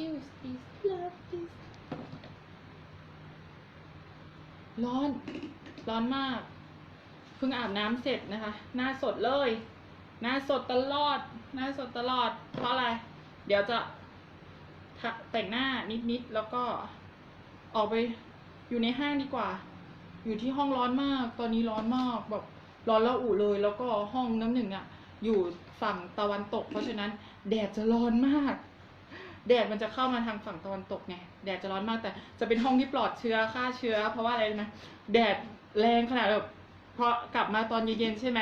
excuse please love please ร้อน ร้อนมาก เพิ่งอาบน้ำเสร็จนะคะ หน้าสดเลย หน้าสดตลอด หน้าสดตลอด เพราะอะไร เดี๋ยวจะแต่งหน้านิดๆ แล้วก็ออกไปอยู่ในห้างดีกว่า อยู่ที่ห้องร้อนมาก ตอนนี้ร้อนมากแบบร้อนแล้วอุ่เลย แล้วก็ห้องน้ำหนึ่งอะอยู่ฝั่งตะวันตก เพราะฉะนั้นแดดจะร้อนมาก แดดมันจะเข้ามาทางฝั่งตะวันตกไงแดดจะร้อนมากแต่จะเป็นห้องที่ปลอดเชื้อฆ่าเชื้อ เพราะว่าอะไรรู้ไหมแดดแรงขนาดแบบเพอกลับมาตอนเย็นๆใช่ไหม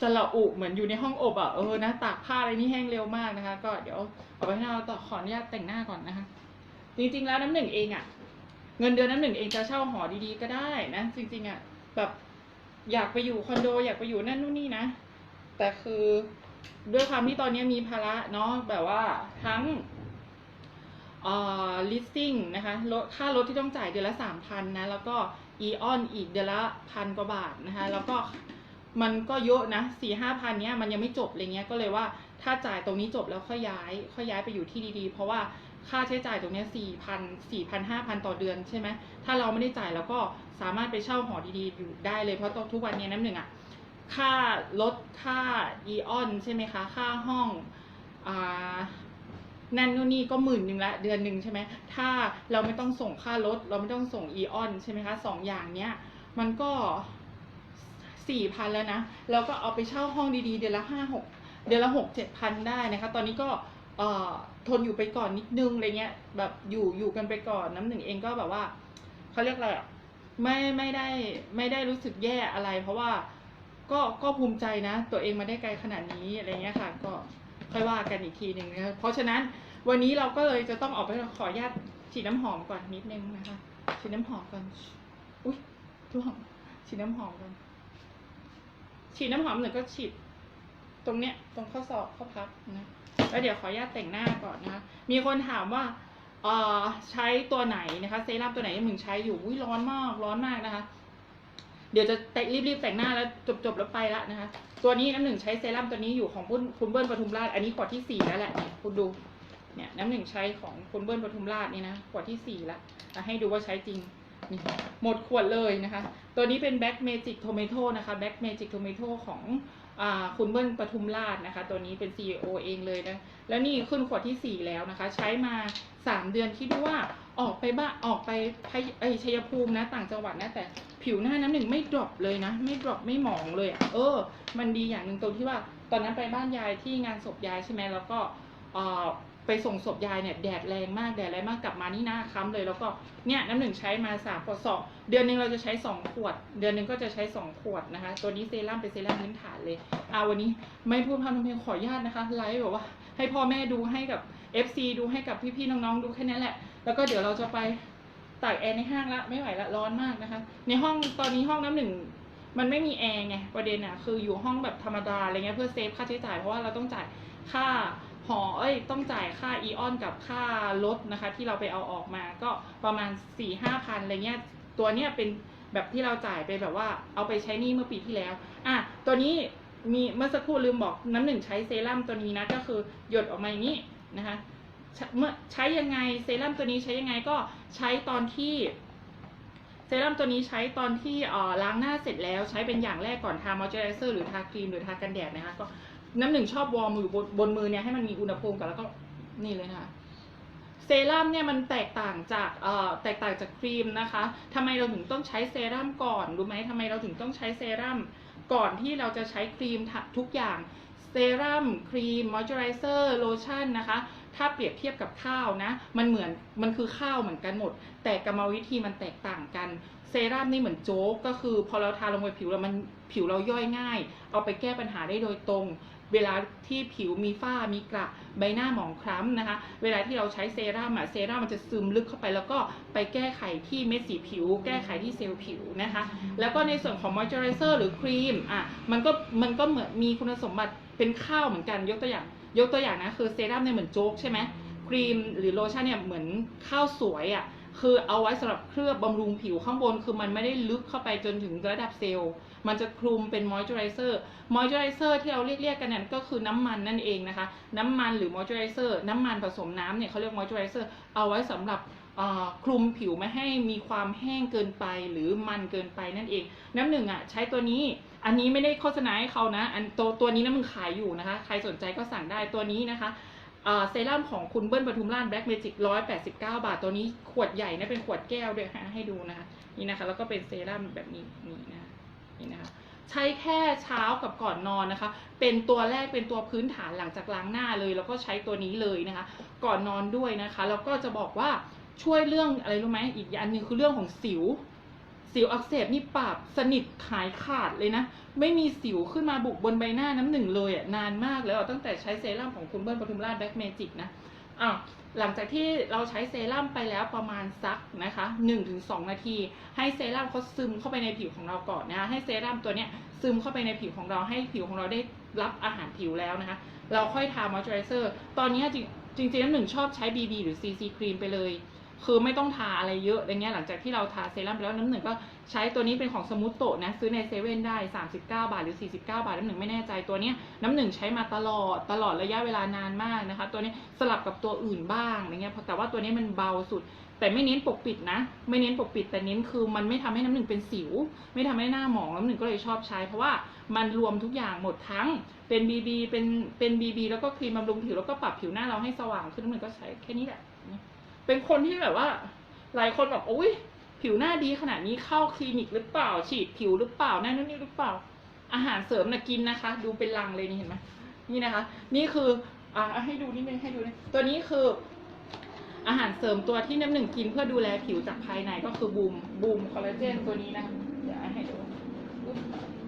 จะละอุเหมือนอยู่ในห้องอบอะเออนะตากผ้าอะไรนี่แห้งเร็วมากนะคะ ก็เดี๋ยวเอาไปให้เราต่อขออนุญาตแต่งหน้าก่อนนะคะ จริงๆแล้วน้ำหนึ่งเองอะ เงินเดือนน้ำหนึ่งเองจะเช่าหอดีๆก็ได้นะ จริง ๆอะแบบอยากไปอยู่คอนโดอยากไปอยู่นั่นนู่นนี่นะ แต่คือด้วยความที่ตอนนี้มีภาระเนาะแบบว่าทั้ง อ่อ leasing นะคะรถค่ารถที่ต้องจ่ายเดือนละสามพันนะ แล้วก็ e on อีกเดือนละพันกว่าบาทนะคะ แล้วก็มันก็เยอะนะสี่ห้าพันเนี้ยมันยังไม่จบอะไรเงี้ยก็เลยว่าถ้าจ่ายตรงนี้จบแล้วค่อยย้าย ค่อยย้ายไปอยู่ที่ดีๆ เพราะว่าค่าใช้จ่ายตรงเนี้สี่พันสี่พันห้าพันต่อเดือนใช่ไหมถ้าเราไม่ได้จ่ายเราก็สามารถไปเช่าหอดีๆ อยู่ได้เลยเพราะทุกวันนี้น้ำหนึ่งอะค่ารถค่าอีออนใช่ไหมคะ ค่าห้องอ่า นั่นนู่นนี่ก็หมื่นหนึ่งละเดือนหนึ่งใช่ไหมถ้าเราไม่ต้องส่งค่ารถ เราไม่ต้องส่งอีออนใช่ไหมคะสองอย่างเนี้ยมันก็สี่พันแล้วนะเราก็เอาไปเช่าห้องดีๆ เดือนละห้าหกเดือนละหกเจ็ดพันได้นะคะ ตอนนี้ก็เออทนอยู่ไปก่อนนิดนึงอะไรเงี้ยแบบอยู่อยู่กันไปก่อนน้ำหนึ่งเองก็แบบว่าเขาเรียกอะไรอะไม่ไม่ได้ไม่ได้รู้สึกแย่อะไร เพราะว่าก็ก็ภูมิใจนะ ตัวเองมาได้ไกลขนาดนี้อะไรเงี้ยค่ะ ก็ ค่อยว่ากันอีกทีหนึ่งนะคะเพราะฉะนั้นวันนี้เราก็เลยจะต้องออกไปขออนุญาตฉีดน้ำหอมก่อนนิดนึงนะคะฉีดน้ำหอมก่อนอุ้ยร่วงฉีดน้ำหอมก่อนฉีดน้ำหอมหนึ่งก็ฉีดตรงเนี้ยตรงข้อศอกข้อพับนะแล้วเดี๋ยวขออนุญาตแต่งหน้าก่อนนะคะมีคนถามว่าเออใช้ตัวไหนนะคะเซรั่มตัวไหนที่มึงใช้อยู่อุ้ยร้อนมากร้อนมากนะคะ เดี๋ยวจะแต่รีบๆแต่งหน้าแล้วจบๆแล้วไปละนะคะ ตัวนี้น้ำหนึ่งใช้เซรั่มตัวนี้อยู่ของคุณคุณเบิ้ลปทุมราช อันนี้ขวดที่สี่แล้วแหละเนี่ยคุณดู เนี่ยน้ำหนึ่งใช้ของคุณเบิ้ลปทุมราชนี่นะขวดที่สี่ละให้ดูว่าใช้จริงหมดขวดเลยนะคะ ตัวนี้เป็น Black Magic Tomato นะคะ Black Magic Tomato ของอคุณเบิ้ลปทุมราชนะคะ ตัวนี้เป็น CEO เองเลยนะ แล้วนี่ขึ้นขวดที่สี่แล้วนะคะ ใช้มาสามเดือนคิดว่าออกไปบ้านออกไปไอชัยภูมินะ ต่างจังหวัดนะแต่ ผิวหน้าน้ำหนึ่งไม่ดรอปเลยนะ ไม่ดรอปไม่หมองเลยอะเออ มันดีอย่างหนึ่งตรงที่ว่า ตอนนั้นไปบ้านยายที่งานศพยายใช่ไหมแล้วก็เออไปส่งศพยายเนี่ยแดดแรงมากแดดแรงมากกลับมานี่หน้าค้ำเลย แล้วก็เนี่ยน้ำหนึ่งใช้มาสามขวดสองเดือนหนึ่งเราจะใช้สองขวด เดือนหนึ่งก็จะใช้สองขวดนะคะ ตัวนี้เซรั่มเป็นเซรั่มพื้นฐานเลยอ่าวันนี้ไม่พูดพร่ำทำเพลงขออนุญาตนะคะไลฟ์แบบว่า ให้พ่อแม่ดูให้กับ FC ดูให้กับพี่ๆน้องๆดูแค่นั้นแหละ แล้วก็เดี๋ยวเราจะไป ตากแอร์ในห้างละไม่ไหวละร้อนมากนะคะ ในห้องตอนนี้ห้องน้ำหนึ่งมันไม่มีแอร์ไงประเด็นอะคืออยู่ห้องแบบธรรมดาอะไรเงี้ยเพื่อเซฟค่าใช้จ่ายเพราะว่าเราต้องจ่ายค่าหอเอ้ยต้องจ่ายค่าอีออนกับค่ารถนะคะ ที่เราไปเอาออกมาก็ประมาณ4ี่ห้าพันอะไรเงี้ยตัวเนี้ยเป็นแบบที่เราจ่ายไปแบบว่าเอาไปใช้นี่เมื่อปีที่แล้วอะตัวนี้มีเมื่อสักครู่ลืมบอกน้ำหนึ่งใช้เซรั่มตัวนี้นะก็คือหยดออกมาอย่างนี้นะคะ เมื่อใช้ยังไงเซรั่มตัวนี้ใช้ยังไงก็ใช้ตอนที่เซรั่มตัวนี้ใช้ตอนที่อ่อล้างหน้าเสร็จแล้วใช้เป็นอย่างแรกก่อนทามอยเจอไรเซอร์หรือทาครีมหรือทากันแดดนะคะก็น้ำหนึ่งชอบวอร์มอยู่บนบนมือเนี่ยให้มันมีอุณหภูมิก่อนแล้วก็นี่เลยนะคะเซรั่มเนี่ยมันแตกต่างจากเอ่อแตกต่างจากครีมนะคะทำไมเราถึงต้องใช้เซรั่มก่อนรู้ไหมทำไมเราถึงต้องใช้เซรั่มก่อนที่เราจะใช้ครีมทุกอย่างเซรั่มครีมมอยเจอไรเซอร์โลชั่นนะคะ ถ้าเปรียบเทียบกับข้าวนะ มันเหมือนมันคือข้าวเหมือนกันหมด แต่กรรมวิธีมันแตกต่างกัน เซรั่มนี่เหมือนโจ๊กก็คือ พอเราทาลงไปผิวเรามันผิวเราย่อยง่าย เอาไปแก้ปัญหาได้โดยตรง เวลาที่ผิวมีฝ้ามีกระใบหน้าหมองคล้ำนะคะ เวลาที่เราใช้เซรั่มอะเซรั่มมันจะซึมลึกเข้าไปแล้วก็ไปแก้ไขที่เม็ดสีผิว แก้ไขที่เซลล์ผิวนะคะ แล้วก็ในส่วนของมอยเจอร์ไรเซอร์หรือครีมอะมันก็มันก็เหมือนมีคุณสมบัติเป็นข้าวเหมือนกันยกตัวอย่าง ยกตัวอย่างนะคือเซรั่มเนี่ยเหมือนโจ๊กใช่ไหมครีมหรือโลชั่นเนี่ยเหมือนข้าวสวยอะ่ะคือเอาไว้สำหรับเคลือบบำรุงผิวข้างบน คือมันไม่ได้ลึกเข้าไปจนถึงระดับเซลล์ มันจะคลุมเป็นมอยเจอไรเซอร์มอยเจอไรเซอร์ที่เราเรียกกๆกันนั่นก็คือน้ำมันนั่นเองนะคะ น้ำมันหรือมอยเจอไรเซอร์น้ำมันผสมน้ำเนี่ยเขาเรียกมอยเจอไรเซอร์เอาไว้สำหรับคลุมผิวไม่ให้มีความแห้งเกินไปหรือมันเกินไปนั่นเอง น้ำหนึ่งอะใช้ตัวนี้ อันนี้ไม่ได้โฆษณาให้เขานะ อันตัวตัวนี้น้ำมึงขายอยู่นะคะ ใครสนใจก็สั่งได้ตัวนี้นะคะเซรั่มของคุณเบิ้ลปทุมราชแบล็กเมจิกร้อยแปดสิบเก้าบาท ตัวนี้ขวดใหญ่นะเป็นขวดแก้วด้วยค่ะให้ดูนะคะ นี่นะคะ แล้วก็เป็นเซรั่มแบบนี้นี่นะคะนี่นะคะ ใช้แค่เช้ากับก่อนนอนนะคะ เป็นตัวแรกเป็นตัวพื้นฐานหลังจากล้างหน้าเลย แล้วก็ใช้ตัวนี้เลยนะคะ ก่อนนอนด้วยนะคะ แล้วก็จะบอกว่าช่วยเรื่องอะไรรู้ไหมอีกอย่างหนึ่งคือเรื่องของสิว สิวอักเสบนี่ปราบสนิทหายขาดเลยนะ ไม่มีสิวขึ้นมาบุกบนใบหน้าน้ำหนึ่งเลยอะนานมากแล้วตั้งแต่ใช้เซรั่มของคุณเบิ้ลปทุมราชแบ็กเมจิกนะอ้าวหลังจากที่เราใช้เซรั่มไปแล้วประมาณสักนะคะ 1-2 นาที ให้เซรั่มเขาซึมเข้าไปในผิวของเราก่อนนะคะให้เซรั่มตัวเนี้ยซึมเข้าไปในผิวของเราให้ผิวของเราได้รับอาหารผิวแล้วนะคะ เราค่อยทามอยเจอไรเซอร์ ตอนนี้จริงจริงๆน้ำหนึ่งชอบใช้ BB หรือ CC ครีมไปเลย คือไม่ต้องทาอะไรเยอะอะไรเงี้ยหลังจากที่เราทาเซรั่มไปแล้วน้ำหนึ่งก็ใช้ตัวนี้เป็นของสมูทโตนะซื้อในเซเว่นได้ 39 บาทหรือ 49 บาทน้ำหนึ่งไม่แน่ใจตัวนี้น้ำหนึ่งใช้มาตลอดตลอดระยะเวลานานมากนะคะ ตัวนี้สลับกับตัวอื่นบ้างอะไรเงี้ยแต่ว่าตัวนี้มันเบาสุด แต่ไม่เน้นปกปิดนะ ไม่เน้นปกปิดแต่เน้นคือมันไม่ทำให้น้ำหนึ่งเป็นสิว ไม่ทำให้หน้าหมองน้ำหนึ่งก็เลยชอบใช้ เพราะว่ามันรวมทุกอย่างหมดทั้งเป็น BB เป็นเป็น BB แล้วก็ครีมบำรุงผิวแล้วก็ปรับผิวหน้าเราให้สว่างขึ้นน้ำหนึ่งก็ใช้แค่นี้แหละ เป็นคนที่แบบว่า หลายคนแบบอุ้ยผิวหน้าดีขนาดนี้เข้าคลินิกหรือเปล่า ฉีดผิวหรือเปล่านั่นนู่นนี่หรือเปล่า อาหารเสริมนะกินนะคะ ดูเป็นลังเลยนี่เห็นไหมนี่นะคะ นี่คืออ่าให้ดูนิดนึงให้ดูนะตัวนี้คือ อาหารเสริมตัวที่น้ำหนึ่งกินเพื่อดูแลผิวจากภายในก็คือบูมบูมคอลลาเจนตัวนี้นะคะเดี๋ยวให้ดู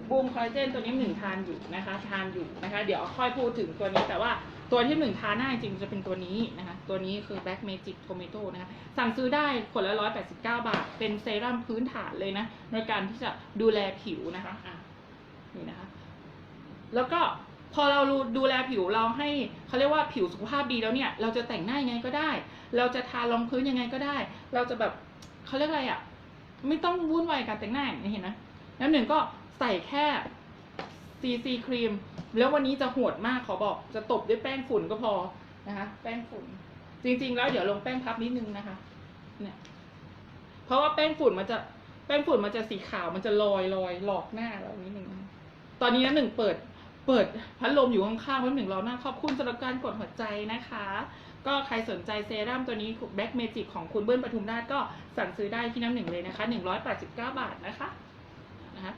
บูมคอลลาเจนตัวนี้หนึ่งทานอยู่นะคะ ทานอยู่นะคะ เดี๋ยวค่อยพูดถึงตัวนี้แต่ว่า ตัวที่หนึ่งทาหน้าจริงจะเป็นตัวนี้นะคะ ตัวนี้คือ Black Magic Tomato นะคะ สั่งซื้อได้ขวดละร้อยแปดสิบาท เป็นเซรั่มพื้นฐานเลยนะ ในการที่จะดูแลผิวนะคะอะนี่นะคะ แล้วก็พอเราดูแลผิวเราให้เขาเรียกว่าผิวสุขภาพดีแล้วเนี่ย เราจะแต่งหน้ายังไงก็ได้ เราจะทารองพื้นยังไงก็ได้ เราจะแบบเขาเรียกอะไรอะ่ะ ไม่ต้องวุ่นวายกับการแต่งหน้าเห็นไหมน้ำหนึ่งก็ใส่แค่ ซีซีครีม แล้ววันนี้จะโหดมากขอบอกจะตบด้วยแป้งฝุ่นก็พอนะคะ แป้งฝุ่น จริง ๆ แล้วเดี๋ยวลงแป้งพับนิดนึงนะคะ เนี่ย เพราะว่าแป้งฝุ่นมันจะแป้งฝุ่นมันจะสีขาวมันจะลอยลอยหลอกหน้าเรานิดนึงตอนนี้น้ำหนึ่งเปิดเปิดพัดลมอยู่ข้างๆน้ำหนึ่งเรอหน้าขอบคุณสำหรับการกดหัวใจนะคะ ก็ใครสนใจเซรั่มตัวนี้แบ็กเมจิกของคุณเบิ้ลปทุมราชก็สั่งซื้อได้ที่น้ำหนึ่งเลยนะคะหนึ่งร้อยแปดสิบเก้าบาทนะคะนะคะ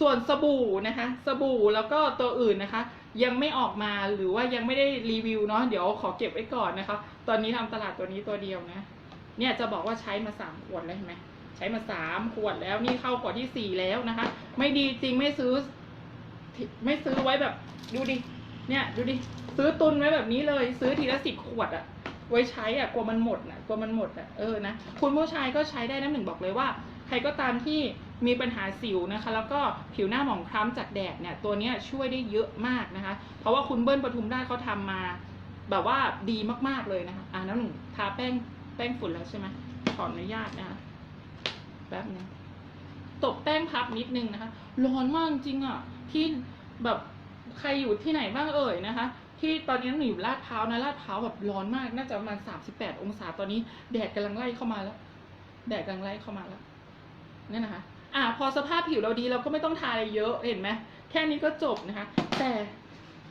ส่วนสบู่นะคะ สบู่แล้วก็ตัวอื่นนะคะ ยังไม่ออกมาหรือว่ายังไม่ได้รีวิวเนาะเดี๋ยวขอเก็บไว้ก่อนนะคะ ตอนนี้ทำตลาดตัวนี้ตัวเดียวนะ เนี่ยจะบอกว่าใช้มาสามขวดแล้วเห็นไหมใช้มาสามขวดแล้วนี่เข้าขวดที่สี่แล้วนะคะ ไม่ดีจริงไม่ซื้อ ไม่ซื้อไว้แบบ ดูดิเนี่ยดูดิซื้อตุนไว้แบบนี้เลย ซื้อทีละสิบขวดอะไว้ใช้อะกลัวมันหมดอะกลัวมันหมดอะเออนะคุณผู้ชายก็ใช้ได้นะหนึ่งบอกเลยว่า ใครก็ตามที่ มีปัญหาสิวนะคะ แล้วก็ผิวหน้าหมองคล้ำจากแดดเนี่ยตัวนี้ช่วยได้เยอะมากนะคะ เพราะว่าคุณเบิ้ลปทุมราชเขาทำมา แบบว่าดีมากๆเลยนะคะอ่าน้ำหนึ่งทาแป้งแป้งฝุ่นแล้วใช่ไหมขออนุญาตนะคะแป๊บนึงตบแป้งพับนิดนึงนะคะร้อนมากจริงอะที่แบบใครอยู่ที่ไหนบ้างเอ่ยนะคะ ที่ตอนนี้น้ำหนึ่งอยู่ลาดพร้าวนะลาดพร้าวแบบร้อนมากน่าจะประมาณสามสิบแปดองศาตอนนี้ แดดกำลังไล่เข้ามาแล้ว แดดกำลังไล่เข้ามาแล้วนี่นะคะ อ่าพอสภาพผิวเราดีเราก็ไม่ต้องทาอะไรเยอะเห็นไหมแค่นี้ก็จบนะคะ แต่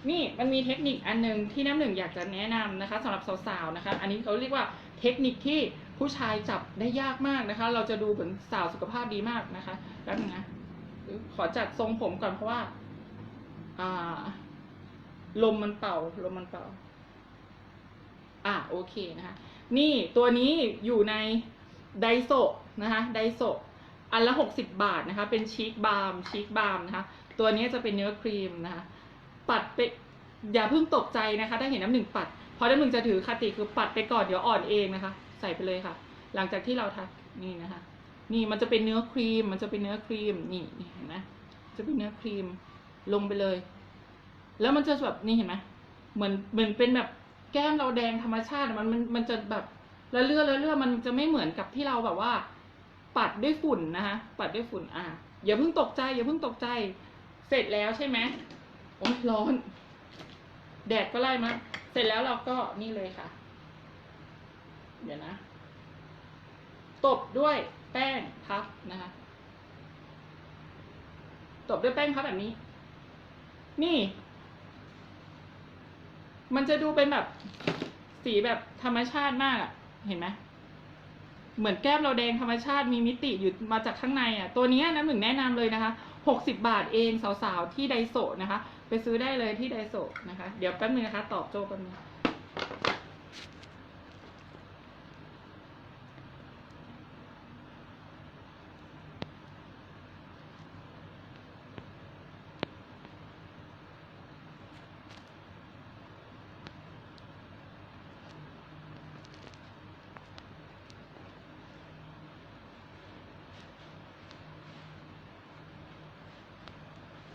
นี่มันมีเทคนิคอันหนึ่งที่น้ำหนึ่งอยากจะแนะนำนะคะสำหรับสาวๆนะคะ อันนี้เขาเรียกว่าเทคนิคที่ผู้ชายจับได้ยากมากนะคะ เราจะดูเหมือนสาวสุขภาพดีมากนะคะแล้วนึงนะขอจัดทรงผมก่อนเพราะว่าอ่า ลมมันเป่า ลมมันเป่า อะโอเคนะคะ นี่ตัวนี้อยู่ในไดโซนะคะไดโซ อันละหกสิบบาทนะคะ เป็นชีคบาร์มชีคบาร์มนะคะ ตัวนี้จะเป็นเนื้อครีมนะคะ ปัดไปอย่าเพิ่งตกใจนะคะ ถ้าเห็นน้ำหนึ่งปัด เพราะน้ำหนึ่งจะถือคติคือปัดไปก่อนเดี๋ยวอ่อนเองนะคะ ใส่ไปเลยค่ะ หลังจากที่เราทักนี่นะคะ นี่มันจะเป็นเนื้อครีม มันจะเป็นเนื้อครีมนี่นี่เห็นไหมจะเป็นเนื้อครีมลงไปเลย แล้วมันจะแบบนี่เห็นไหมเหมือนเหมือนเป็นแบบแก้มเราแดงธรรมชาติมันมันมันจะแบบแล้วเลือนแล้วเลือมันจะไม่เหมือนกับที่เราแบบว่า ปัดด้วยฝุ่นนะคะปัดด้วยฝุ่นอะอย่าเพิ่งตกใจอย่าเพิ่งตกใจ เสร็จแล้วใช่ไหมโอ้ยร้อน แดดก็ไล่มาเสร็จแล้วเราก็นี่เลยค่ะ เดี๋ยวนะตบด้วยแป้งพับนะคะตบด้วยแป้งพับแบบนี้ นี่ มันจะดูเป็นแบบสีแบบธรรมชาติมากอะเห็นไหม เหมือนแก้มเราแดงธรรมชาติมีมิติอยู่มาจากข้างในอะตัวนี้นะหนึ่งแนะนำเลยนะคะหกสิบาทเองสาวๆที่ไดโซนะคะ ไปซื้อได้เลยที่ไดโซนะคะ เดี๋ยวแป๊บนึงนะคะ ตอบโจกันงเ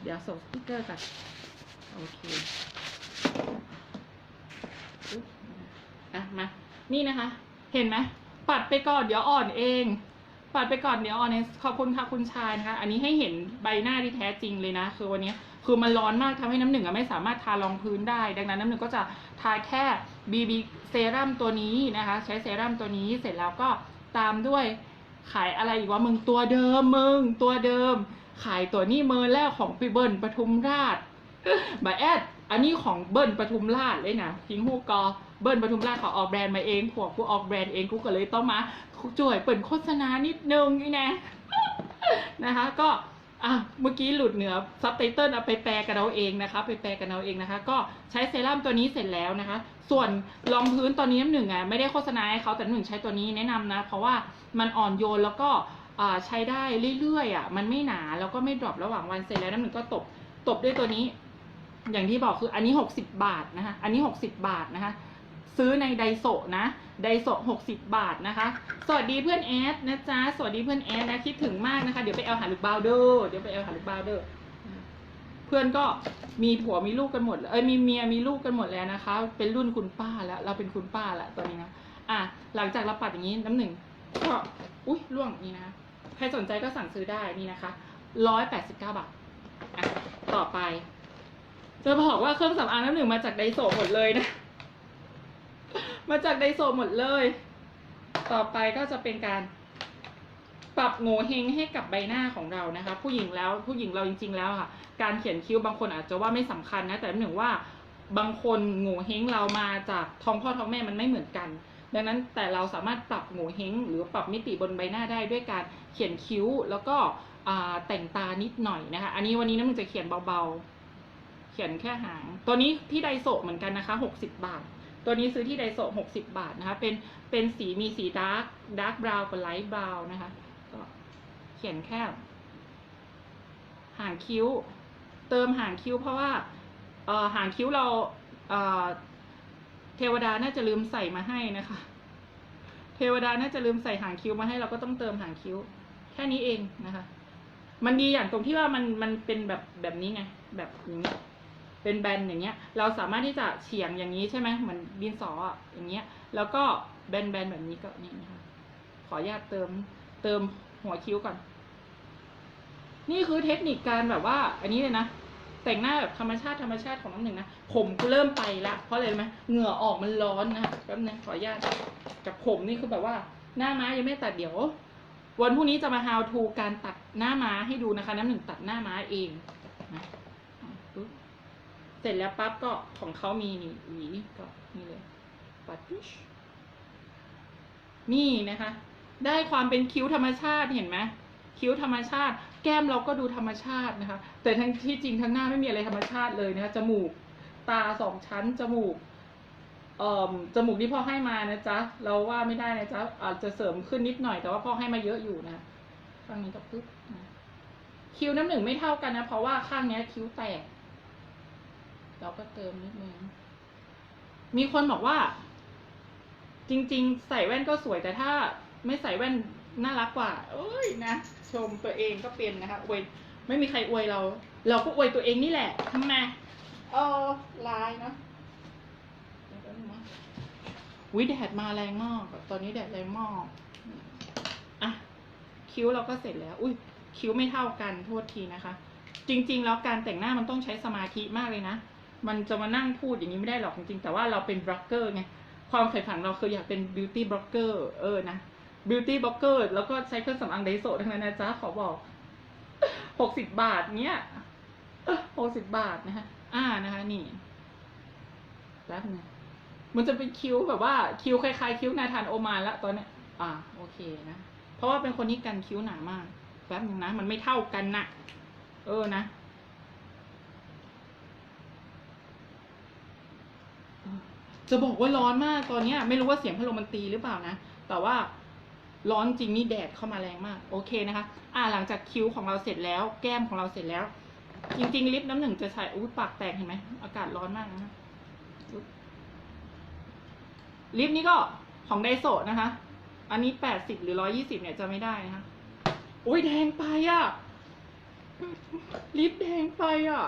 ดี๋ยวส่งสติ๊กเกอร์กันโอเคอุ๊ยอะมา นี่นะคะ เห็นไหมปัดไปก่อนเดี๋ยวอ่อนเอง ปัดไปก่อนเดี๋ยวอ่อนเองขอบคุณค่ะคุณชายนะคะ อันนี้ให้เห็นใบหน้าที่แท้จริงเลยนะ คือวันนี้คือมันร้อนมากทำให้น้ำหนึ่งอะไม่สามารถทารองพื้นได้ ดังนั้นน้ำหนึ่งก็จะทาแค่ BB เซรั่มตัวนี้นะคะ ใช้เซรั่มตัวนี้เสร็จแล้วก็ตามด้วยขายอะไรอีกว่ามึงตัวเดิมมึงตัวเดิม ขายตัวนี้เมอร์แรกของพี่เบิ้ลปทุมราชบาแอดอันนี้ของเบิ้ลปทุมราชเลยนะพิงฮูกอเบิ้ลปทุมราชเขาออกแบรนด์มาเองพวกกูออกแบรนด์เองกูก็เลยต้องมาจ่วยเปิดโฆษณานิดนึงนี่นะนะคะ ก็อะเมื่อกี้หลุดเหนือซับไตเติลเอาไปแปลกันเอาเองนะคะ ไปแปลกันเอาเองนะคะ ก็ใช้เซรั่มตัวนี้เสร็จแล้วนะคะ ส่วนรองพื้นตอนนี้น้ำหนึ่งอะไม่ได้โฆษณาให้เขาแต่หนึ่งใช้ตัวนี้แนะนำนะ เพราะว่ามันอ่อนโยนแล้วก็ ใช้ได้เรื่อยๆอะมันไม่หนาแล้วก็ไม่ดรอประหว่างวันเสร็จแล้วน้ำหนึ่งก็ตบตบด้วยตัวนี้ อย่างที่บอกคืออันนี้ 60 บาทนะคะอันนี้ 60 บาทนะคะซื้อในไดโซนะไดโซะ60 บาทนะคะ สวัสดีเพื่อนแอดนะจ๊ะสวัสดีเพื่อนแอดนะคิดถึงมากนะคะเดี๋ยวไปเอาหาลูกบาวเดอร์เดี๋ยวไปเอาหาลูกบาวเดอร์เพื่อนก็มีผัวมีลูกกันหมดเอ้ยมีเมียมีลูกกันหมดแล้วนะคะ เป็นรุ่นคุณป้าแล้ว เราเป็นคุณป้าแล้วตอนนี้นะอะหลังจากเราปัดอย่างนี้น้ำหนึ่งก็อุ้ยล่วงนี่นะ ใครสนใจก็สั่งซื้อได้นี่นะคะร้อยแปดสิบเก้าบาทต่อไปจะบอกว่าเครื่องสำอางน้ำหนึ่งมาจากไดโซหมดเลยนะ มาจากไดโซหมดเลย ต่อไปก็จะเป็นการปรับโงเฮงให้กับใบหน้าของเรานะคะ ผู้หญิงแล้วผู้หญิงเราจริง ๆ แล้วค่ะ การเขียนคิ้วบางคนอาจจะว่าไม่สำคัญนะแต่หนึ่งว่าบางคนโงเฮงเรามาจากท้องพ่อท้องแม่มันไม่เหมือนกัน ดังนั้นแต่เราสามารถปรับโงเฮงหรือปรับมิติบนใบหน้าได้ด้วยการเขียนคิ้วแล้วก็แต่งตานิดหน่อยนะคะ อันนี้วันนี้น้ำมันจะเขียนเบาๆ เขียนแค่หาง ตัวนี้ที่ไดโซเหมือนกันนะคะ 60 บาท ตัวนี้ซื้อที่ไดโซ60 บาทนะคะ เป็น เป็นสีมีสีดาร์ก ดาร์กบราวน์กับไลท์บราวน์นะคะ ก็เขียนแค่หางคิ้ว เติมหางคิ้วเพราะว่าหางคิ้วเรา เทวดาน่าจะลืมใส่มาให้นะคะ เทวดาน่าจะลืมใส่หางคิ้วมาให้เราก็ต้องเติมหางคิ้ว แค่นี้เองนะคะ มันดีอย่างตรงที่ว่ามันมันเป็นแบบแบบนี้ไงแบบอย่างนี้เป็นแบนอย่างเงี้ย เราสามารถที่จะเฉียงอย่างนี้ใช่ไหมเหมือนดินสออะอย่างเงี้ย แล้วก็แบนๆแบบนี้ก็นี่นะคะขออนุญาตเติมเติมหัวคิ้วก่อน นี่คือเทคนิคการแบบว่า อันนี้เลยนะ แต่งหน้าแบบธรรมชาติธรรมชาติของน้ำหนึ่งนะผมก็เริ่มไปละเพราะอะไรรู้ไหมเหงื่อออกมันร้อนนะแป๊บนึงขออนุญาตกับผมนี่คือแบบว่าหน้าม้ายังไม่ตัดเดี๋ยว วันพรุ่งนี้จะมา how to การตัดหน้าม้าให้ดูนะคะ น้ำหนึ่งตัดหน้าม้าเองนะเสร็จแล้วปั๊บก็ของเขามีนี่หวีก็นี่เลยปัดชนี่นะคะ ได้ความเป็นคิ้วธรรมชาติเห็นไหม คิ้วธรรมชาติ แก้มเราก็ดูธรรมชาตินะคะ แต่ทั้งที่จริงทั้งหน้าไม่มีอะไรธรรมชาติเลยนะคะจมูกตาสองชั้นจมูกเอ่อจมูกที่พ่อให้มานะจ๊ะ เราว่าไม่ได้นะจ๊ะ อาจจะเสริมขึ้นนิดหน่อย แต่ว่าพ่อให้มาเยอะอยู่นะข้างนี้ก็ปึ๊บนะคิ้วน้ำหนึ่งไม่เท่ากันนะ เพราะว่าข้างนี้คิ้วแตก เราก็เติมนิดนึง มีคนบอกว่า จริง ๆ ใส่แว่นก็สวยแต่ถ้า ไม่ใส่แว่น น่ารักกว่าเอ้ยนะ ชมตัวเองก็เป็นนะคะอวยไม่มีใครอวยเรา เราก็อวยตัวเองนี่แหละทำไมเออลายเนาะเดี๋ยวแป๊บนึงนะวิแดดมาแรงมากอะตอนนี้แดดแรงมากอะคิ้วเราก็เสร็จแล้ว อุ้ยคิ้วไม่เท่ากันโทษทีนะคะ จริง ๆ แล้วการแต่งหน้ามันต้องใช้สมาธิมากเลยนะ มันจะมานั่งพูดอย่างนี้ไม่ได้หรอกจริงๆแต่ว่าเราเป็นบล็อกเกอร์ไงความใฝ่ฝันเราคืออยากเป็นบิวตี้บล็อกเกอร์เออนะ บิวตี้บล็อกเกอร์แล้วก็ใช้เครื่องสำอางไดโซทั้งนั้นนะจ๊ะขอบอกหกสิบบาทเนี้ยหกสิบบาทนะคะอ่านะคะ นี่แป๊บนึงมันจะเป็นคิ้วแบบว่าคิ้วคล้ายๆคิ้วนาธานโอมานละตอนเนี้ยอ่า โอเคนะ เพราะว่าเป็นคนที่กันคิ้วหนามากแป๊บนึงนะ มันไม่เท่ากันนะเออนะจะบอกว่าร้อนมากตอนเนี้ยไม่รู้ว่าเสียงพัดลมมันตีหรือเปล่านะ แต่ว่า ร้อนจริงนี่แดดเข้ามาแรงมาก โอเคนะคะ อ่าหลังจากคิ้วของเราเสร็จแล้ว แก้มของเราเสร็จแล้ว จริง ๆ ลิปน้ำหนึ่งจะใช้อุ้ยปากแตกเห็นไหมอากาศร้อนมากนะลิปนี้ก็ของไดโซนะคะ อันนี้แปดสิบหรือร้อยี่สิบเนี่ยจะไม่ได้นะคะอุ้ยแดงไปอะลิปแดงไปอะ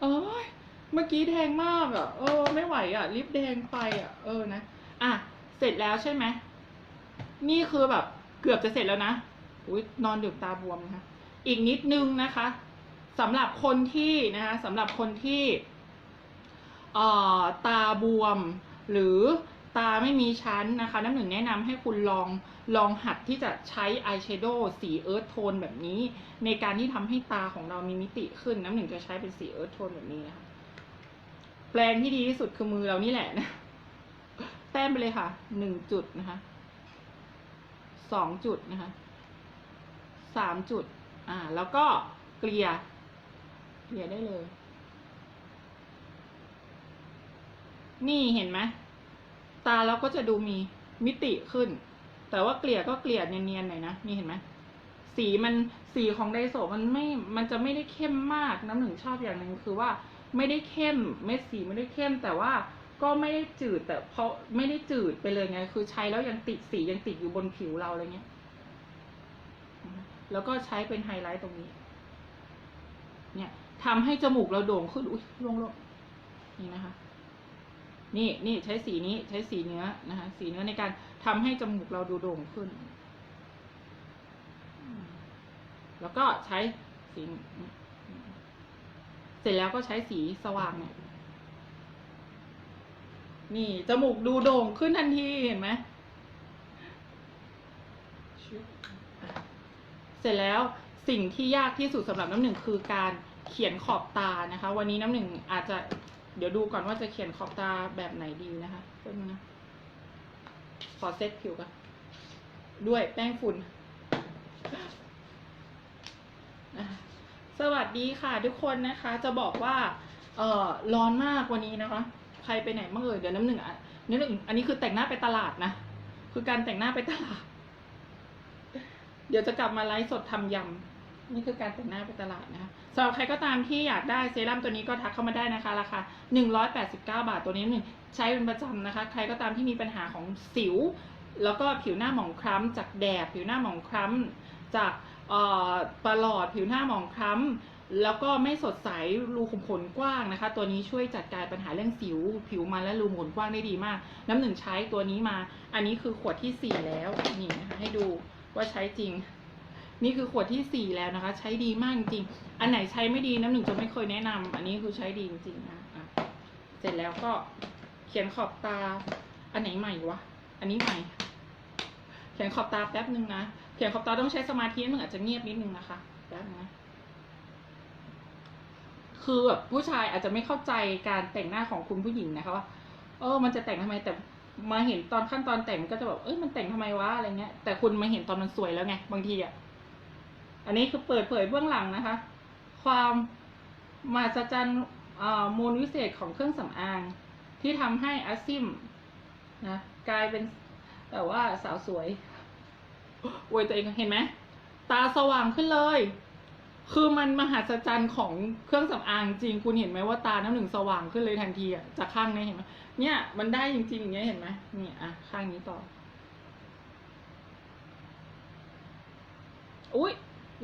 เอ้ยเมื่อกี้แดงมากอะเออ ไม่ไหวอะลิปแดงไปอะ เออนะ อะ เสร็จแล้วใช่ไหม นี่คือแบบเกือบจะเสร็จแล้วนะอุ้ยนอนดึกตาบวมนะคะ อีกนิดนึงนะคะสำหรับคนที่นะคะสำหรับคนที่เอ่อตาบวมหรือตาไม่มีชั้นนะคะ น้ำหนึ่งแนะนำให้คุณลองลองหัดที่จะใช้อายแชโดว์สีเอิร์ธโทนแบบนี้ ในการที่ทำให้ตาของเรามีมิติขึ้น น้ำหนึ่งจะใช้เป็นสีเอิร์ธโทนแบบนี้นะคะแปลงที่ดีที่สุดคือมือเรานี่แหละนะ แต้มไปเลยค่ะหนึ่งจุดนะคะสองจุดนะคะสามจุด อ่า แล้วก็เกลี่ย เกลี่ยได้เลย นี่เห็นไหมตาเราก็จะดูมีมิติขึ้น แต่ว่าเกลี่ยก็เกลี่ยเนียนๆหน่อยนะ นี่เห็นไหมสีมันสีของไดโซมันไม่ มันจะไม่ได้เข้มมากน้ำหนึ่งชอบอย่างหนึ่งคือว่าไม่ได้เข้มเม็ดสีไม่ได้เข้มแต่ว่า ก็ไม่ได้จืดแต่เพราะไม่ได้จืดไปเลยไง คือใช้แล้วยังติดสียังติดอยู่บนผิวเราอะไรเงี้ย แล้วก็ใช้เป็นไฮไลท์ตรงนี้ เนี่ยทำให้จมูกเราโด่งขึ้น อุ้ยลงลงนี่นะคะ นี่นี่ใช้สีนี้ใช้สีเนื้อนะคะ สีเนื้อในการทำให้จมูกเราดูโด่งขึ้น แล้วก็ใช้สี เสร็จแล้วก็ใช้สีสว่างเนี่ย นี่ จมูกดูโด่งขึ้นทันทีเห็นไหมเสร็จแล้วสิ่งที่ยากที่สุดสำหรับน้ำหนึ่งคือการเขียนขอบตานะคะ วันนี้น้ำหนึ่งอาจจะเดี๋ยวดูก่อนว่าจะเขียนขอบตาแบบไหนดีนะคะเพิ่มงนะขอเซ็ตผิวกันด้วยแป้งฝุ่น สวัสดีค่ะทุกคนนะคะ จะบอกว่า เออร้อนมากวันนี้นะคะ ใครไปไหนบ้างเอ่ยเดี๋ยวน้ำหนึ่งอะน้ำหนึ่งอันนี้คือแต่งหน้าไปตลาดนะ คือการแต่งหน้าไปตลาด เดี๋ยวจะกลับมาไลฟ์สดทำยำนี่คือการแต่งหน้าไปตลาดนะคะสำหรับใครก็ตามที่อยากได้เซรั่มตัวนี้ก็ทักเข้ามาได้นะคะราคา189 บาทตัวนี้หนึ่งใช้เป็นประจำนะคะ ใครก็ตามที่มีปัญหาของสิว แล้วก็ผิวหน้าหมองคล้ำจากแดดผิวหน้าหมองคล้ำจากเอ่อประหลอดผิวหน้าหมองคล้ำ แล้วก็ไม่สดใสรูขุมขนกว้างนะคะ ตัวนี้ช่วยจัดการปัญหาเรื่องสิว ผิวมันและรูขุมขนกว้างได้ดีมาก น้ำหนึ่งใช้ตัวนี้มา อันนี้คือขวดที่สี่แล้วนี่นะคะให้ดูว่าใช้จริง นี่คือขวดที่สี่แล้วนะคะ ใช้ดีมากจริง อันไหนใช้ไม่ดีน้ำหนึ่งจะไม่เคยแนะนำอันนี้คือใช้ดีจริงนะอะเสร็จแล้วก็เขียนขอบตา อันไหนใหม่วะอันนี้ใหม่ เขียนขอบตาแป๊บนึงนะเขียนขอบตาต้องใช้สมาธินิดนึงอาจจะเงียบนิดนึงนะคะแป๊บนึงนะ คือแบบผู้ชายอาจจะไม่เข้าใจการแต่งหน้าของคุณผู้หญิงนะคะว่าเออ มันจะแต่งทำไมแต่มาเห็นตอนขั้นตอนแต่งก็จะแบบเอ้ยมันแต่งทำไมวะอะไรเงี้ย แต่คุณมาเห็นตอนมันสวยแล้วไงบางทีอะอันนี้คือเปิดเผยเบื้องหลังนะคะ ความมหัศจรรย์อ่ามูลวิเศษของเครื่องสำอาง ที่ทำให้อาซิมนะกลายเป็นแบบว่าสาวสวยอวยตัวเองเห็นไหมตาสว่างขึ้นเลย คือมันมหัศจรรย์ของเครื่องสำอางจริง คุณเห็นไหมว่าตาน้ำหนึ่งสว่างขึ้นเลยทันทีอะจากข้างนี้เห็นไหมเนี่ยมันได้จริงๆอย่างเงี้ยเห็นไหมนี่อะข้างนี้ต่อ อุ้ย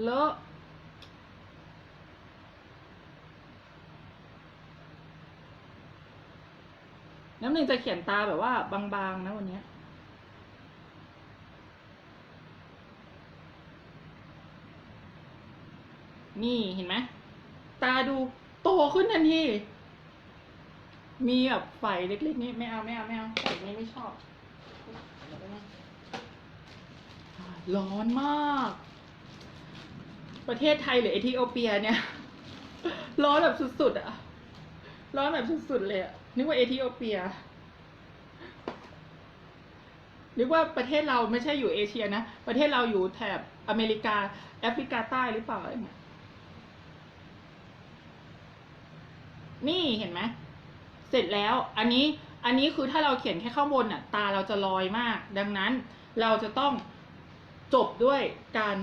เลอะน้ำหนึ่งจะเขียนตาแบบว่าบางๆนะวันเนี้ นี่เห็นไหมตาดูโตขึ้นทันที มีแบบไฟเล็กๆนี่ไม่เอาไม่เอาไม่เอาไฟนี้ไม่ชอบ ร้อนมาก ประเทศไทยหรือเอธิโอเปียเนี่ย ร้อนแบบสุดๆอะร้อนแบบสุดๆเลยอะนึกว่าเอธิโอเปียนึกว่าประเทศเราไม่ใช่อยู่เอเชียนะ ประเทศเราอยู่แถบอเมริกา แอฟริกาใต้หรือเปล่าเนี่ย นี่เห็นไหมเสร็จแล้ว อันนี้ อันนี้คือถ้าเราเขียนแค่ข้างบนน่ะ ตาเราจะลอยมาก ดังนั้นเราจะต้องจบด้วยการ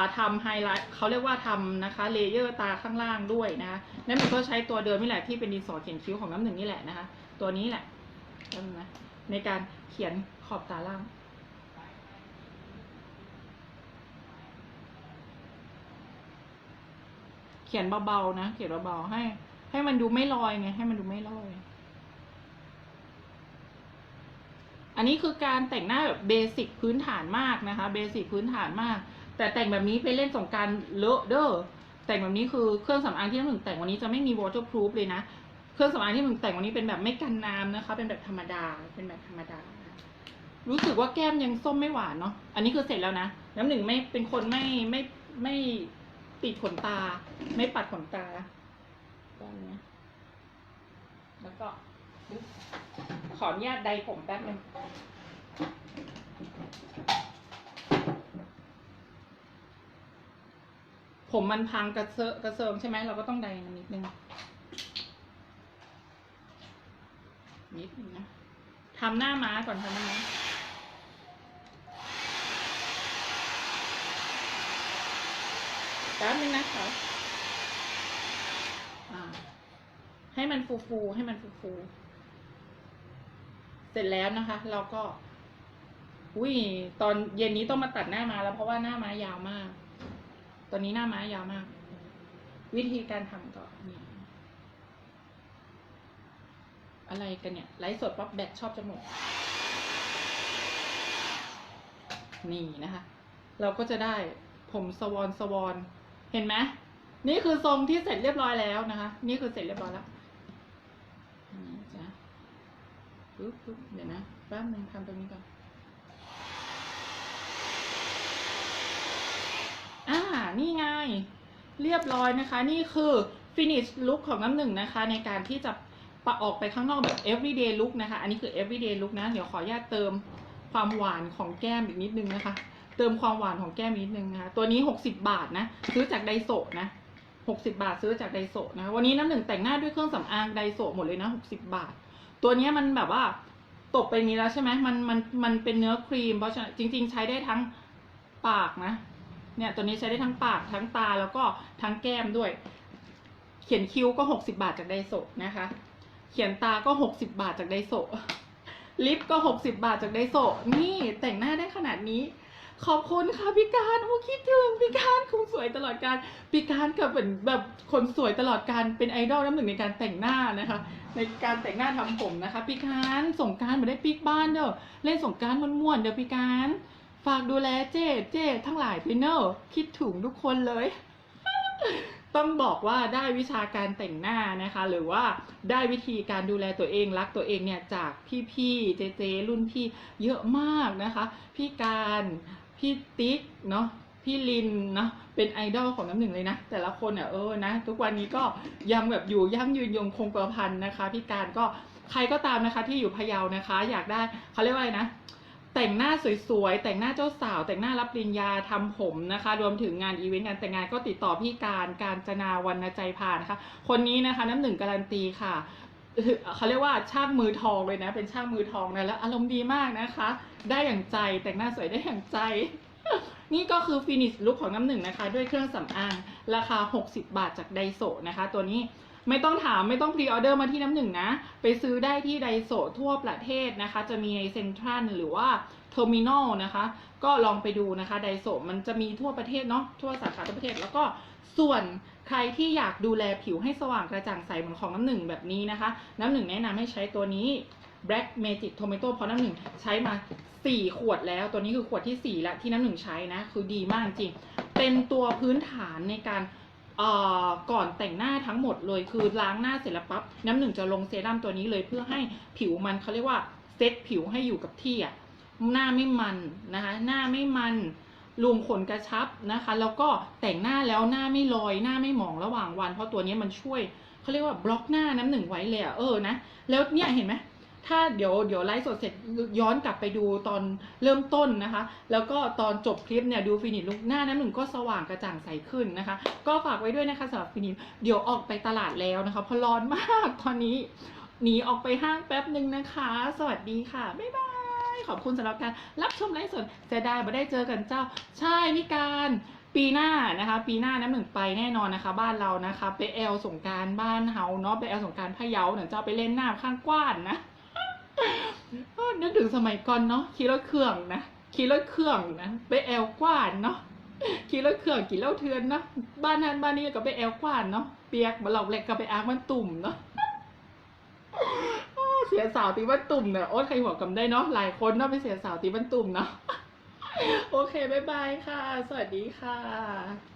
าทำไฮไลท์เขาเรียกว่าทำนะคะเลเยอร์ตาข้างล่างด้วยนะคะนั่นมันก็ใช้ตัวเดิมนี่แหละที่เป็นดินสอเขียนคิ้วของน้ำหนึ่งนี่แหละนะคะ ตัวนี้แหละนะในการเขียนขอบตาล่างเขียนเบาๆนะ เขียนเบาๆให้ ให้มันดูไม่ลอยไงให้มันดูไม่ลอย อันนี้คือการแต่งหน้าแบบเบสิกพื้นฐานมากนะคะเบสิกพื้นฐานมาก แต่แต่งแบบนี้ไปเล่นสงการเลอะเด้อแต่งแบบนี้คือเครื่องสำอางที่น้ำหนึ่งแต่งวันนี้จะไม่มี waterproof เลยนะเครื่องสำอางที่หนึ่งแต่งวันนี้เป็นแบบไม่กันน้ำนะคะ เป็นแบบธรรมดาเป็นแบบธรรมดา รู้สึกว่าแก้มยังส้มไม่หวานเนาะอันนี้คือเสร็จแล้วนะน้ำหนึ่งไม่เป็นคนไม่ไม่ไม่ติดขนตา ไม่ปัดขนตา ก็อันเนี้ยแล้วก็ขออนุญาตใดผมแป๊บนึงผมมันพังกระเซอะกระเซิงใช่ไหมเราก็ต้องใดมันนิดนึงนิดนึงนะทำหน้าม้าก่อนทำหน้าม้าแป๊บนึงนะคะอ่า ให้มันฟูฟูให้มันฟูฟูเสร็จแล้วนะคะ เราก็ อุ้ยตอนเย็นนี้ต้องมาตัดหน้ามาแล้วเพราะว่าหน้าม้ายาวมาก ตอนนี้หน้าม้ายาวมาก วิธีการทำก็นี่อะไรกันเนี่ยไลฟ์สดป๊อปแบตชอบจะหมดนี่นะคะ เราก็จะได้ผมสวอนสวอนเห็นไหมนี่คือทรงที่เสร็จเรียบร้อยแล้วนะคะ นี่คือเสร็จเรียบร้อยแล้วนี่จ้ะ ปึ๊บปึ๊บเดี๋ยวนะแป๊บนึงทำตรงนี้ก่อนอ่านี่ไง เรียบร้อยนะคะ นี่คือ finish look ของน้ำหนึ่งนะคะ ในการที่จะปะออกไปข้างนอกแบบ everyday look นะคะ อันนี้คือ everyday look นะ เดี๋ยวขออนุญาตเติมความหวานของแก้มอีกนิดนึงนะคะ เติมความหวานของแก้มนิดนึงนะคะ ตัวนี้ 60 บาทนะ ซื้อจากไดโซะนะ 60 บาทซื้อจากไดโซะนะ วันนี้น้ำหนึ่งแต่งหน้าด้วยเครื่องสำอางไดโซะหมดเลยนะ 60 บาท ตัวนี้มันแบบว่าตกไปนี้แล้วใช่ไหมมันมันมันเป็นเนื้อครีม เพราะฉะนั้นจริง ๆ ใช้ได้ทั้งปากนะ เนี่ยตัวนี้ใช้ได้ทั้งปากทั้งตาแล้วก็ทั้งแก้มด้วย เขียนคิ้วก็หกสิบาทจากไดโซนะคะ เขียนตาก็หกสิบาทจากไดโซลิปก็หกสิบาทจากไดโซนี่แต่งหน้าได้ขนาดนี้ ขอบคุณค่ะพี่การโอ้คิดถึงพี่การคงสวยตลอดการพี่การกับเหมือนแบบคนสวยตลอดการเป็นไอดอลน้ำหนึ่งในการแต่งหน้านะคะ ในการแต่งหน้าทำผมนะคะพี่การส่งกรารมาได้ปิกบ้านเด้อเล่นส่งการม่วนๆเด้อพี่การฝากดูแลเจ๊เจ๊ทั้งหลายไปเนอะคิดถึงทุกคนเลย ต้องบอกว่าได้วิชาการแต่งหน้านะคะ หรือว่าได้วิธีการดูแลตัวเองรักตัวเองเนี่ยจากพี่ๆเจเจรุ่นพี่เยอะมากนะคะ พี่การ พี่ติ๊กเนาะพี่ลินเนาะเป็นไอดอลของน้ำหนึ่งเลยนะ แต่ละคนเนี่ยเออนะ ทุกวันนี้ก็ยังแบบอยู่ยั่งยืนยงคงกระพันนะคะ พี่การก็ใครก็ตามนะคะที่อยู่พะเยานะคะ อยากได้เขาเรียกว่าอะไรนะแต่งหน้าสวยๆ แต่งหน้าเจ้าสาว แต่งหน้ารับปริญญาทำผมนะคะ รวมถึงงานอีเวนต์งานแต่งงานก็ติดต่อพี่การการจนาวรรณใจพานะคะ คนนี้นะคะน้ำหนึ่งการันตีค่ะ เขาเรียกว่าช่างมือทองเลยนะ เป็นช่างมือทองนะแล้วอารมณ์ดีมากนะคะ ได้อย่างใจแต่งหน้าสวยได้อย่างใจ นี่ก็คือฟินิชลุคของน้ำหนึ่งนะคะ ด้วยเครื่องสำอางราคา 60 บาทจากไดโซนะคะ ตัวนี้ไม่ต้องถามไม่ต้องพรีออเดอร์มาที่น้ำหนึ่งนะ ไปซื้อได้ที่ไดโซทั่วประเทศนะคะ จะมีในเซ็นทรัลหรือว่าเทอร์มินอลนะคะ ก็ลองไปดูนะคะไดโซมันจะมีทั่วประเทศเนาะทั่วสาขาทั่วประเทศแล้วก็ส่วน รที่อยากดูแลผิวให้สว่างกระจ่างใสเหมือนของน้ำหนึ่งแบบนี้นะคะ น้ำหนึ่งแนะนำให้ใช้ตัวนี้ Black Magic Tomato เพราะน้ำหนึ่งใช้มา4ขวดแล้ว ตัวนี้คือขวดที่4แล้วที่น้ำหนึ่งใช้นะ คือดีมากจริง เป็นตัวพื้นฐานในการเอ่อก่อนแต่งหน้าทั้งหมดเลยคือล้างหน้าเสร็จแล้วปั๊บน้ำหนึ่งจะลงเซรั่มตัวนี้เลยเพื่อให้ผิวมันเขาเรียกว่าเซตผิวให้อยู่กับที่อะหน้าไม่มันนะคะหน้าไม่มัน รูมขนกระชับนะคะ แล้วก็แต่งหน้าแล้วหน้าไม่ลอยหน้าไม่หมองระหว่างวัน เพราะตัวนี้มันช่วยเขาเรียกว่าบล็อกหน้าน้ำหนึ่งไว้เลยอะเออนะแล้วเนี่ยเห็นไหมถ้าเดี๋ยวเดี๋ยวไลฟ์สดเสร็จย้อนกลับไปดูตอนเริ่มต้นนะคะ แล้วก็ตอนจบคลิปเนี่ยดูฟินิชลุกหน้าน้ำหนึ่งก็สว่างกระจ่างใสขึ้นนะคะ ก็ฝากไว้ด้วยนะคะสำหรับฟินิชเดี๋ยวออกไปตลาดแล้วนะคะเพราะร้อนมากตอนนี้หนีออกไปห้างแป๊บหนึ่งนะคะ สวัสดีค่ะบ๊ายบาย ขอบคุณสำหรับการรับชมไลฟ์สดจะได้มาได้เจอกันเจ้า ใช่พี่การปีหน้านะคะ ปีหน้าน้ำหนึ่งไปแน่นอนนะคะ บ้านเรานะคะ ไปแอลสงการบ้านเฮาเนาะไปแอลสงการพะเยาเนี่ยเจ้าไปเล่นน้ำข้างกว้านนะนึกถึงสมัยก่อนเนาะขี่รถเครื่องนะขี่รถเครื่องนะไปแอลกว้านเนาะขี่รถเครื่องกี่เล่าเทือนเนาะบ้านนั้นบ้านนี้ก็ไปแอลกว้านเนาะเปียกมาหลอกแหลกก็ไปอาร์มันตุ่มเนาะ เสียสาวตีบ้านตุ่มเนี่ยโอ๊ตใครหัวกำได้เนาะหลายคนเนาะไปเสียสาวตีบ้านตุ่มเนาะโอเคบายบายค่ะ สวัสดีค่ะ